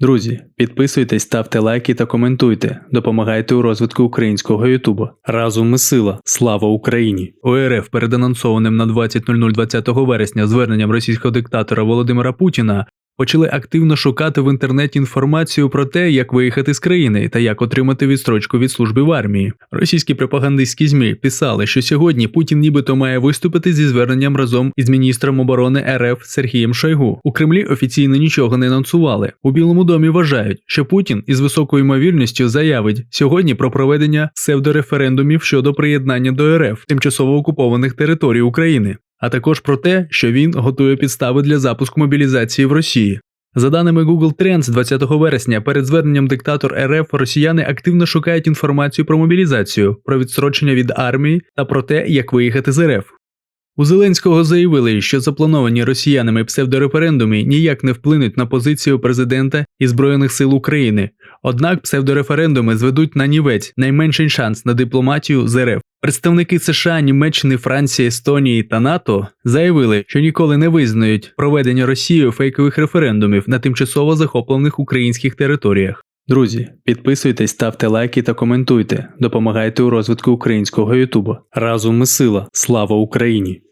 Друзі, підписуйтесь, ставте лайки та коментуйте. Допомагайте у розвитку українського Ютубу. Разом ми сила. Слава Україні! ОРФ РФ перед анонсованим на 20.00 20 вересня зверненням російського диктатора Володимира Путіна почали активно шукати в інтернеті інформацію про те, як виїхати з країни та як отримати відстрочку від служби в армії. Російські пропагандистські змі писали, що сьогодні Путін нібито має виступити зі зверненням разом із міністром оборони РФ Сергієм Шойгу. У Кремлі офіційно нічого не анонсували. У Білому домі вважають, що Путін із високою ймовірністю заявить сьогодні про проведення псевдореферендумів щодо приєднання до РФ тимчасово окупованих територій України а також про те, що він готує підстави для запуску мобілізації в Росії. За даними Google Trends 20 вересня, перед зверненням диктатор РФ росіяни активно шукають інформацію про мобілізацію, про відстрочення від армії та про те, як виїхати з РФ. У Зеленського заявили, що заплановані росіянами псевдореферендуми ніяк не вплинуть на позицію президента і Збройних сил України. Однак псевдореферендуми зведуть на нівець найменший шанс на дипломатію з РФ. Представники США, Німеччини, Франції, Естонії та НАТО заявили, що ніколи не визнають проведення Росією фейкових референдумів на тимчасово захоплених українських територіях. Друзі, підписуйтесь, ставте лайки та коментуйте. Допомагайте у розвитку українського Ютубу. Разом ми сила. Слава Україні!